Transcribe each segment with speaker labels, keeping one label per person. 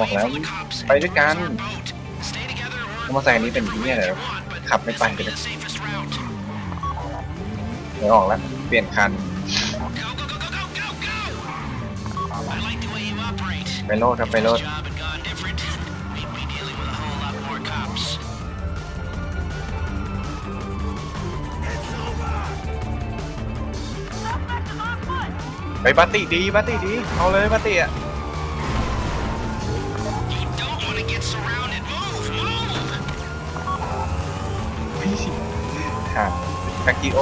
Speaker 1: บอกแล้วไปด้วยกันมอเตอร์ไซค์นี้เป็นที่เนี่ยเหรอขับไม่ไปเลยเดี๋ยวออกแล้ว เปลี่ยนคันไปโลดครับไปโลดไปบัตติดีบัตติดีเอาเลยบัตติอะ พี่ค่ะแบ็กกิโอ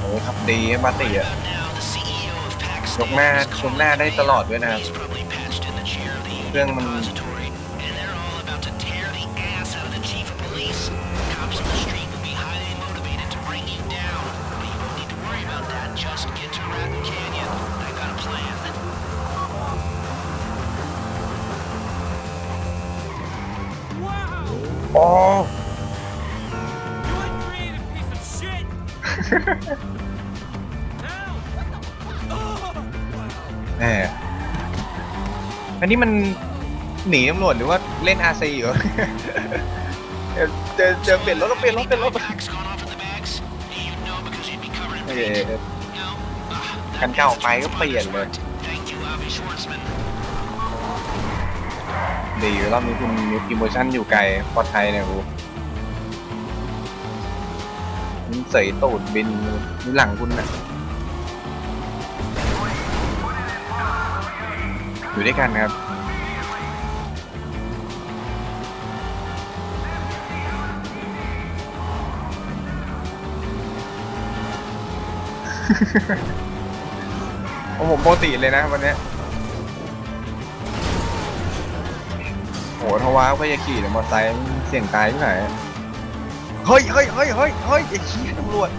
Speaker 1: โอ้ยครับดีบัตติอะยกหน้ายกหน้าได้ตลอดด้วยนะครับเครื่องมัน โอ้
Speaker 2: You uncreative piece of shit! Ow! Oh,
Speaker 1: แหมอันนี้มันหนีตำรวจหรือว่าเล่น RC อยู่เดี๋ยวเจอเจอเปลี่ยนรถแล้วเปลี่ยนรถเปลี่ยนรถเออคันเก่าไปก็เปลี่ยนเลย ดีรอบนี้คุณมีโปรโมชั่นอยู่ไกลปลอดภัยเนี่ยกูมันเสยตูดบินนี่หลังคุณนะอยู่ด้วยกันครับโอ้ผมปกติเลยนะวันนี้ ทว่าก็จะขี่แต่มอเตอร์ไซค์มันเสี่ยงตายที่ไหนเฮ้ยเฮ้ยเฮ้ยเฮ้ยเฮ้ยไอ้ขี้ยตำรวจ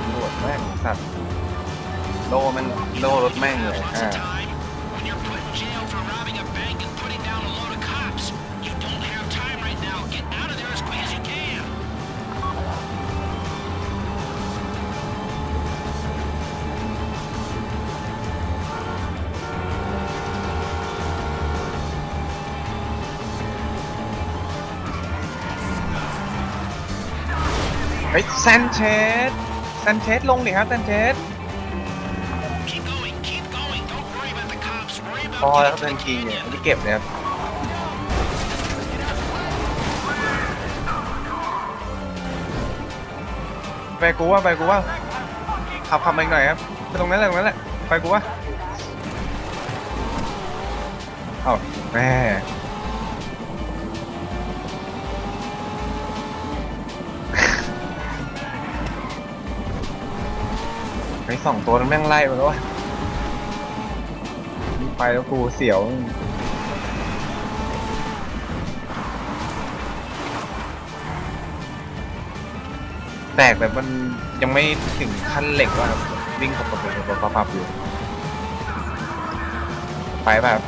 Speaker 1: ตำรวจแม่งสัตว์โลมันโลรถแม่งเลยอ่า เฮ้ยแซนเชสแซนเชสลงดิครับแซนเชสพอแล้วครับแซนคิงเนี่ยไม่ได้เก็บเลยครับไปกูว่าไปกูว่าขับขับมาอีกหน่อยครับไปตรงนั้นแหละตรงนั้นแหละไปกูว่าเอ้าแม่ สองตัวนั้นแม่งไล่มาแล้ววะไปแล้วกูเสียวแตกแบบมันยังไม่ถึงขั้นเหล็กว่าวิ่งขับกับกับกับกับอยู่ ไปแบบ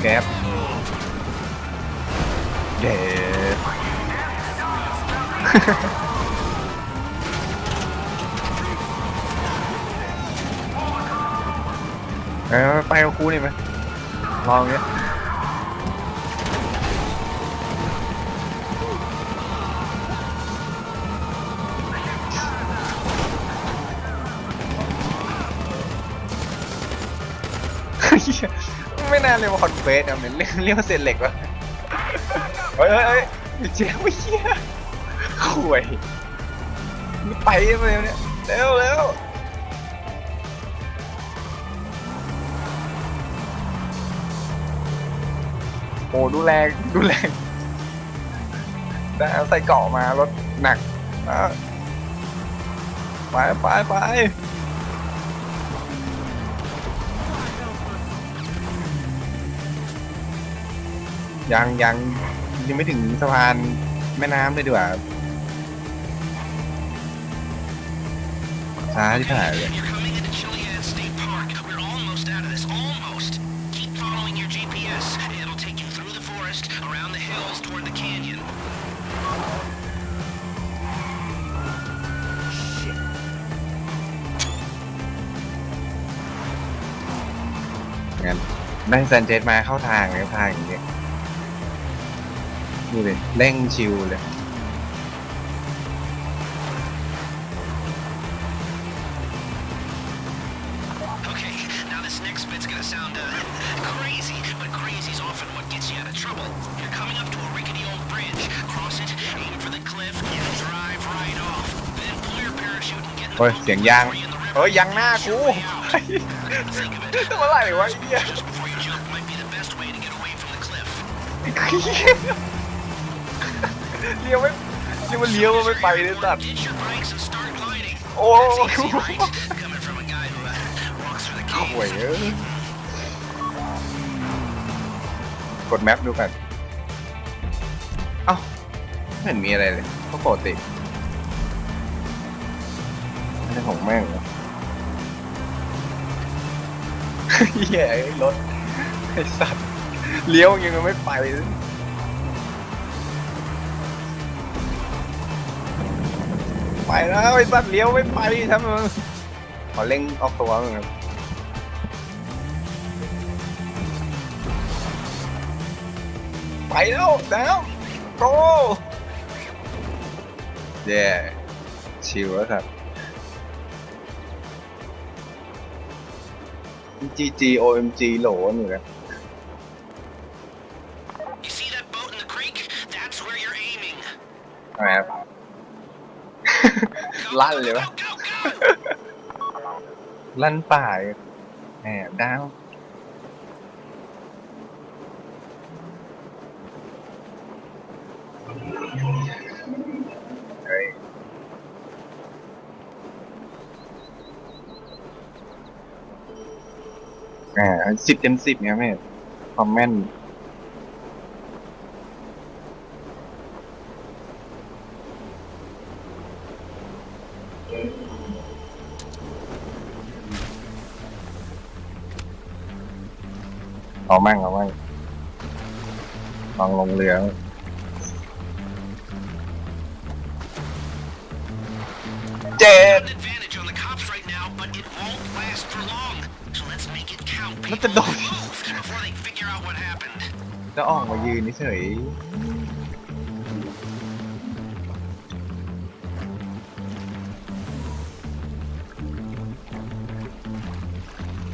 Speaker 1: แก๊ปเด็ด เออไปกับครูนี่ไหมลองเนี้ยเหี้ยไม่น่าเรียกว่าคอนเฟสนะมันเรียกเรียกว่าเศษเหล็กวะเฮ้ยเฮ้ยเฮ้ยเจ๊ไม่เหี้ย ข่วยนี่ไปเลยเนี่ยเร็วเร็วโอ้ดูแรงดูแรงแต่เอาใส่เกาะมารถหนักไปไปไปยังยังยังไม่ถึงสะพานแม่น้ำเลยดีกว่า
Speaker 3: through the forest, around the hills, toward the canyon.
Speaker 1: งั้นได้ซันเจ็ตมาเข้าทางเลยทางอย่างเงี้ยนี่เลยเร่งชิวเลย
Speaker 3: trouble. You're coming up to a rickety old bridge. Cross it, aim for the cliff, and drive right off. Then pull your parachute and get in the
Speaker 1: โอ้ย
Speaker 3: boat
Speaker 1: เสียงยาง
Speaker 3: free in the river.
Speaker 1: เฮ้ยยางหน้ากู
Speaker 3: Way out. Think of it.
Speaker 1: เมื่อไหร่วะไอ้เหี้ย
Speaker 3: Just before you jump might be the best way to get away from the cliff.
Speaker 1: เลี้ยวไม่เลี้ยวมันเลี้ยวมันไม่ไปเลยสัตว์
Speaker 3: Ditch your brakes and start gliding.
Speaker 1: โอ้
Speaker 3: That's
Speaker 1: โห
Speaker 3: easy, right? Coming from a guy who uh, walks through the
Speaker 1: ห่วย
Speaker 3: caves.
Speaker 1: เอ้ย กดแมปดูกันเอ้าไม่เห็นมีอะไรเลยก็ปกติอะไรของแม่งเหี้ยไอ้รถไอ้สัตว์เลี้ยวยังไม่ไปเลยไปแล้วไอ้สัตว์เลี้ยวไม่ไปทำไมขอเร่งออกตัวมึงครับ ไปแล้วแล้วโกเย่ชิวแล้วครับ GG OMG โหลนี่นะ
Speaker 3: You see that boat in the creek? That's where you're aiming.
Speaker 1: ทำไมครับ
Speaker 3: Go,
Speaker 1: ลั่น
Speaker 3: go,
Speaker 1: เลยวะ
Speaker 3: go, go, go!
Speaker 1: ลั่นป่าเลยแหมดาว อ่าสิบเต็มสิบเนี่ยแม่ความแม่นเอามั่งเอามั่งลองลงเรือเจ็ด
Speaker 3: Got an advantage on the cops right now, but it won't last for long.
Speaker 1: มันจะ
Speaker 3: People
Speaker 1: โดน
Speaker 3: move before they figure out what happened.
Speaker 1: จะออกมายืนเฉย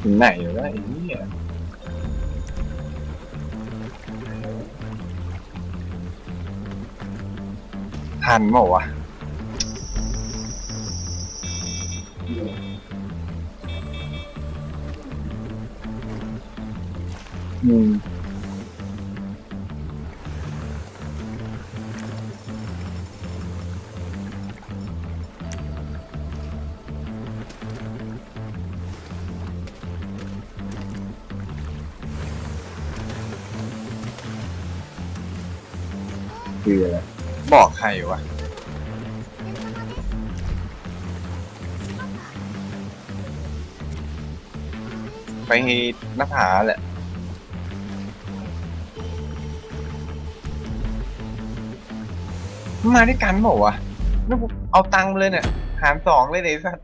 Speaker 1: ถึงไหนอยู่แล้วไอ้เนี่ยทันเปล่าวะ อืมคืออะไรบอกใครวะไปหน้าผาแหละ มาด้วยกันเปล่าวะนี่กูเอาตังค์เลยเนี่ย หารสองเลยเนี่ยไอ้สัส